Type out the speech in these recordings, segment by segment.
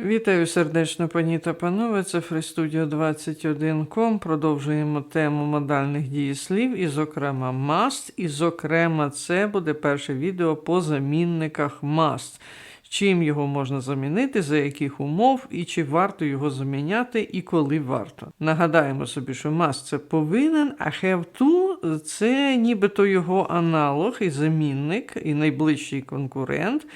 Вітаю сердечно, пані та панове. Це FreeStudio 21.com. Продовжуємо тему модальних дієслів, і, зокрема, must. І, зокрема, це буде перше відео по замінниках must. Чим його можна замінити, за яких умов, і чи варто його заміняти, і коли варто. Нагадаємо собі, що must це повинен, а have to це нібито його аналог і замінник, і найближчий конкурент.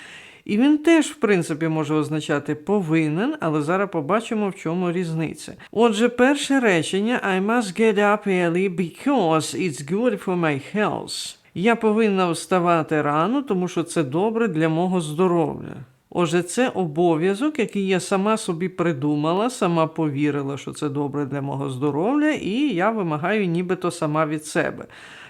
І він теж, в принципі, може означати повинен, але зараз побачимо, в чому різниця. Отже, перше речення I must get up early because it's good for my health. Я повинна вставати рано, тому що це добре для мого здоров'я. Отже, це обов'язок, який я сама собі придумала, сама повірила, що це добре для мого здоров'я, і я вимагаю нібито сама від себе.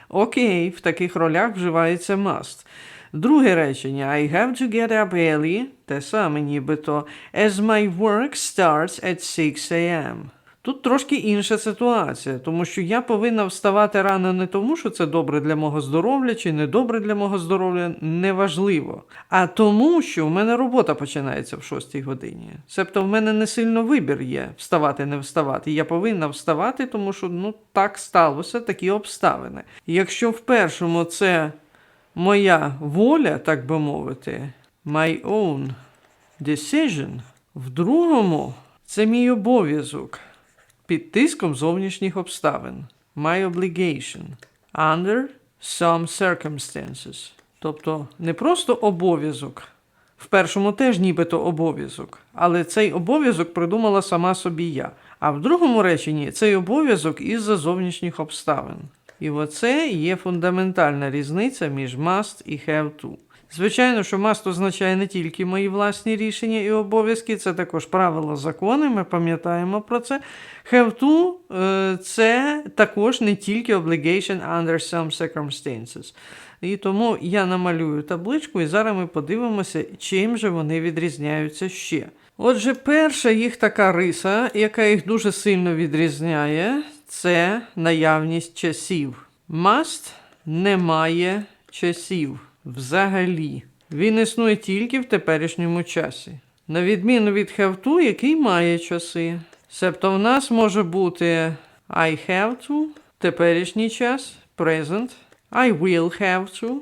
Окей, в таких ролях вживається must. Друге речення I have to get up early, те саме нібито as my work starts at 6 a.m. Тут трошки інша ситуація, тому що я повинна вставати рано не тому, що це добре для мого здоров'я чи не добре для мого здоров'я, неважливо. А тому, що в мене робота починається в 6 годині. Себто в мене не сильно вибір є вставати, не вставати. Я повинна вставати, тому що ну так сталося, такі обставини. Якщо в першому це моя воля, так би мовити, my own decision, в другому це мій обов'язок під тиском зовнішніх обставин. My obligation under some circumstances. Тобто не просто обов'язок. В першому теж нібито обов'язок, але цей обов'язок придумала сама собі я. А в другому реченні цей обов'язок із-за зовнішніх обставин. І оце є фундаментальна різниця між must і have to. Звичайно, що must означає не тільки мої власні рішення і обов'язки, це також правила закони, ми пам'ятаємо про це. Have to е, це також не тільки obligation under some circumstances. І тому я намалюю табличку, і зараз ми подивимося, чим же вони відрізняються ще. Отже, перша їх така риса, яка їх дуже сильно відрізняє, це наявність часів. Must не має часів взагалі. Він існує тільки в теперішньому часі. На відміну від have to, який має часи. Себто в нас може бути I have to, теперішній час, present, I will have to,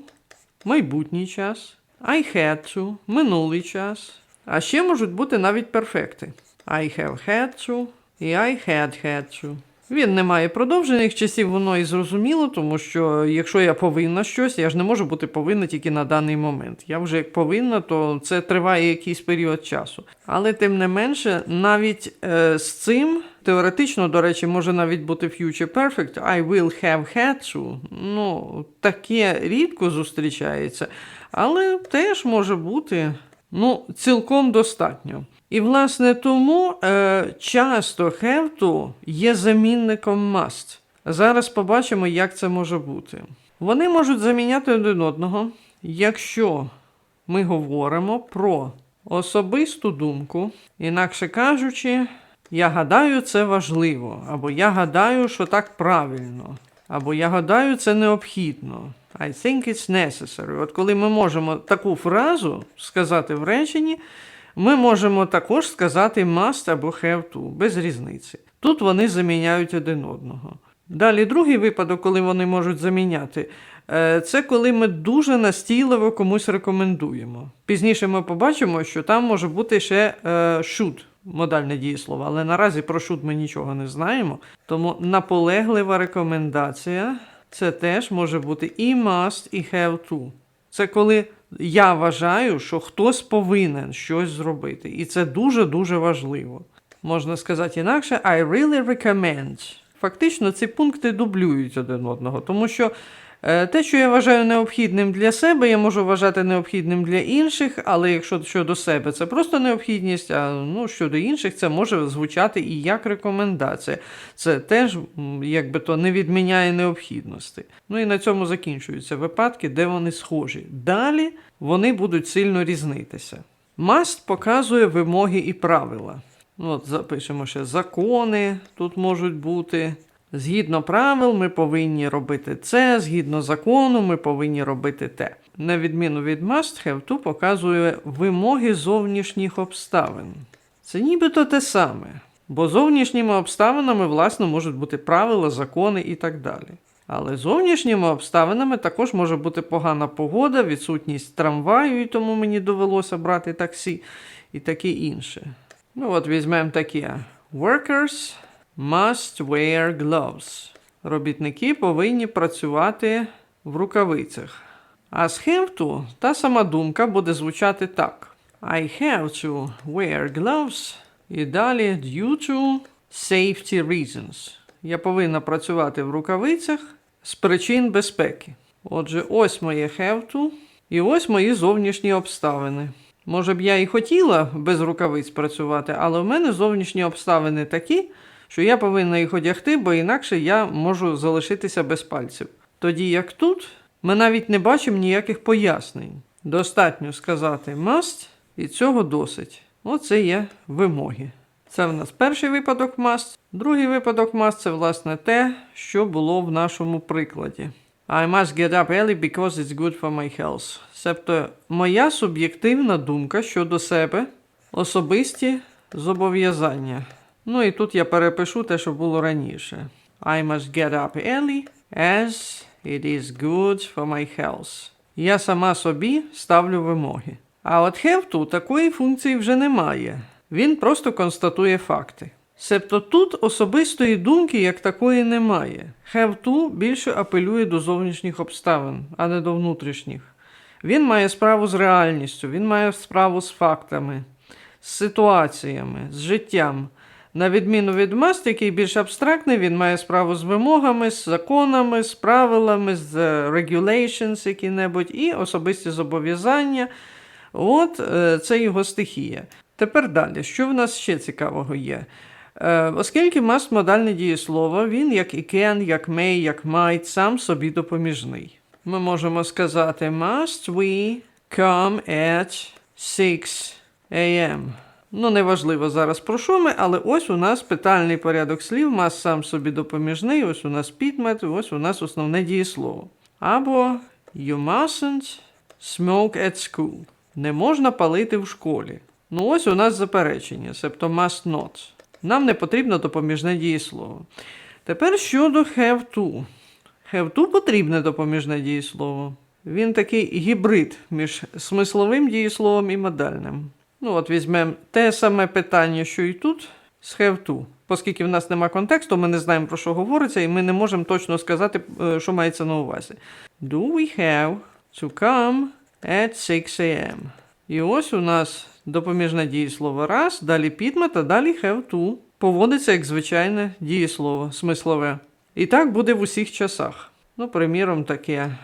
майбутній час, I had to, минулий час. А ще можуть бути навіть перфекти. I have had to і I had had to. Він не має продовжених часів, воно і зрозуміло, тому що якщо я повинна щось, я ж не можу бути повинна тільки на даний момент. Я вже як повинна, то це триває якийсь період часу. Але тим не менше, навіть е, з цим теоретично, до речі, може навіть бути future perfect, I will have had to. Ну, таке рідко зустрічається, але теж може бути ну, цілком достатньо. І, власне, тому е, часто have є замінником must. Зараз побачимо, як це може бути. Вони можуть заміняти один одного, якщо ми говоримо про особисту думку, інакше кажучи, я гадаю, це важливо, або я гадаю, що так правильно, або я гадаю, це необхідно. I think it's necessary. От коли ми можемо таку фразу сказати в реченні, ми можемо також сказати must або have to, без різниці. Тут вони заміняють один одного. Далі другий випадок, коли вони можуть заміняти, е, це коли ми дуже настійливо комусь рекомендуємо. Пізніше ми побачимо, що там може бути ще е, should, модальне дієслово, але наразі про should ми нічого не знаємо. Тому наполеглива рекомендація це теж може бути і must, і have to. Це коли я вважаю, що хтось повинен щось зробити. І це дуже-дуже важливо. Можна сказати інакше, I really recommend. Фактично, ці пункти дублюють один одного, тому що те, що я вважаю необхідним для себе, я можу вважати необхідним для інших, але якщо щодо себе це просто необхідність, а ну, щодо інших це може звучати і як рекомендація. Це теж якби то не відміняє необхідності. Ну і на цьому закінчуються випадки, де вони схожі. Далі вони будуть сильно різнитися. Must показує вимоги і правила. Ну, От запишемо ще закони тут можуть бути. Згідно правил, ми повинні робити це, згідно закону, ми повинні робити те. На відміну від must have to показує вимоги зовнішніх обставин. Це нібито те саме, бо зовнішніми обставинами, власне, можуть бути правила, закони і так далі. Але зовнішніми обставинами також може бути погана погода, відсутність трамваю, і тому мені довелося брати таксі і таке інше. Ну от візьмемо таке. Workers must wear gloves. Робітники повинні працювати в рукавицях. А з to та сама думка буде звучати так. I have to wear gloves і далі due to safety reasons. Я повинна працювати в рукавицях з причин безпеки. Отже, ось моє have to і ось мої зовнішні обставини. Може б я і хотіла без рукавиць працювати, але в мене зовнішні обставини такі, що я повинна їх одягти, бо інакше я можу залишитися без пальців. Тоді як тут, ми навіть не бачимо ніяких пояснень. Достатньо сказати must, і цього досить. Оце є вимоги. Це в нас перший випадок must. Другий випадок must це власне те, що було в нашому прикладі. I must get up early because it's good for my health. Себто моя суб'єктивна думка щодо себе, особисті зобов'язання. Ну і тут я перепишу те, що було раніше. I must get up early as it is good for my health. Я сама собі ставлю вимоги. А от have to такої функції вже немає. Він просто констатує факти. Себто тут особистої думки як такої немає. Have to більше апелює до зовнішніх обставин, а не до внутрішніх. Він має справу з реальністю, він має справу з фактами, з ситуаціями, з життям. На відміну від маст, який більш абстрактний, він має справу з вимогами, з законами, з правилами, з е, regulations які-небудь, і особисті зобов'язання. От е, це його стихія. Тепер далі, що в нас ще цікавого є? Е, Оскільки маст модальне дієслово, він як і can, як may, як might, сам собі допоміжний. Ми можемо сказати must we come at 6 a.m. Ну, неважливо зараз про що ми, але ось у нас питальний порядок слів, мас сам собі допоміжний, ось у нас підмет, ось у нас основне дієслово. Або you mustn't smoke at school. Не можна палити в школі. Ну ось у нас заперечення, себто must not. Нам не потрібно допоміжне дієслово. Тепер щодо have to. Have to потрібне допоміжне дієслово. Він такий гібрид між смисловим дієсловом і модальним. Ну, от візьмемо те саме питання, що і тут, з have to. Оскільки в нас нема контексту, ми не знаємо, про що говориться, і ми не можемо точно сказати, е, що мається на увазі. Do we have to come at 6 a.m. І ось у нас допоміжне дієслово раз, далі підмет, а далі have to. Поводиться як звичайне дієслово, смислове. І так буде в усіх часах. Ну, приміром, таке.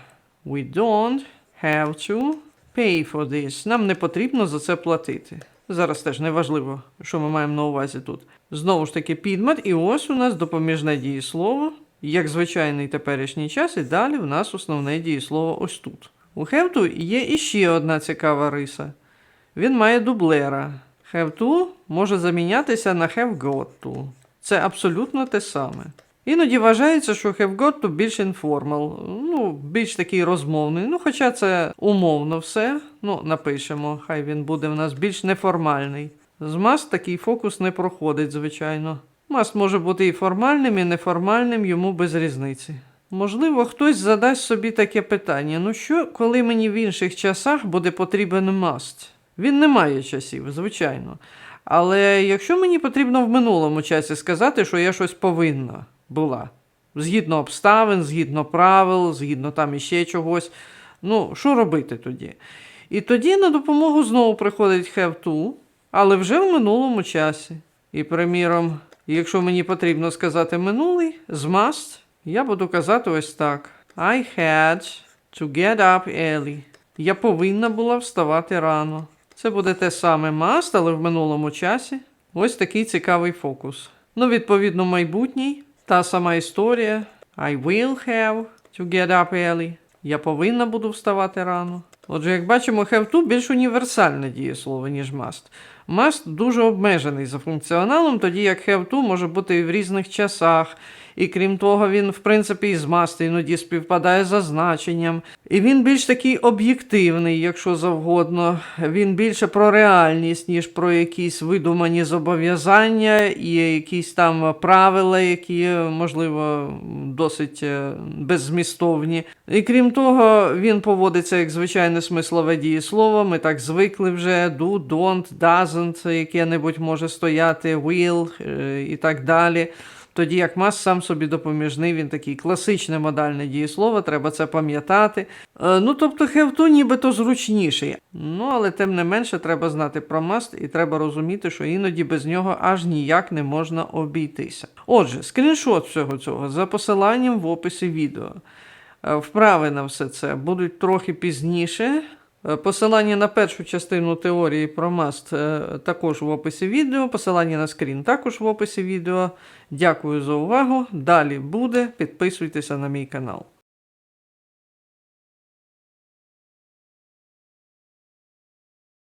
We don't have to pay for this. Нам не потрібно за це платити. Зараз теж не важливо, що ми маємо на увазі тут. Знову ж таки, підмет, і ось у нас допоміжне дієслово, як звичайний теперішній час, і далі в нас основне дієслово ось тут. У have to є іще одна цікава риса. Він має дублера. Have to може замінятися на have got to. Це абсолютно те саме. Іноді вважається, що have got to більш informal, ну, більш такий розмовний. Ну, хоча це умовно все. Ну, напишемо, хай він буде в нас більш неформальний. З must такий фокус не проходить, звичайно. Must може бути і формальним, і неформальним, йому без різниці. Можливо, хтось задасть собі таке питання: ну що, коли мені в інших часах буде потрібен must? Він не має часів, звичайно. Але якщо мені потрібно в минулому часі сказати, що я щось повинна була, згідно обставин, згідно правил, згідно там іще чогось, ну, що робити тоді? І тоді на допомогу знову приходить have to, але вже в минулому часі. І, приміром, якщо мені потрібно сказати минулий з must, я буду казати ось так: I had to get up early. Я повинна була вставати рано. Це буде те саме must, але в минулому часі. Ось такий цікавий фокус. Ну, відповідно, майбутній, та сама історія. I will have to get up early. Я повинна буду вставати рано. Отже, як бачимо, have to більш універсальне дієслово, ніж must. Must дуже обмежений за функціоналом, тоді як have to може бути і в різних часах. І крім того, він, в принципі, із must іноді співпадає за значенням. І він більш такий об'єктивний, якщо завгодно. Він більше про реальність, ніж про якісь видумані зобов'язання і якісь там правила, які, можливо, досить е, беззмістовні. І крім того, він поводиться як звичайне смислове дієслово. Ми так звикли вже do, don't, doesn't, яке-небудь може стояти, will е, і так далі. Тоді як мас сам собі допоміжний, він такий класичне модальне дієслово, треба це пам'ятати. Е, ну, тобто have to нібито зручніший. Ну, але тим не менше треба знати про must і треба розуміти, що іноді без нього аж ніяк не можна обійтися. Отже, скріншот всього цього за посиланням в описі відео. Е, Вправи на все це будуть трохи пізніше. Е, Посилання на першу частину теорії про маст е, також в описі відео. Посилання на скрін також в описі відео. Дякую за увагу. Далі буде. Підписуйтеся на мій канал.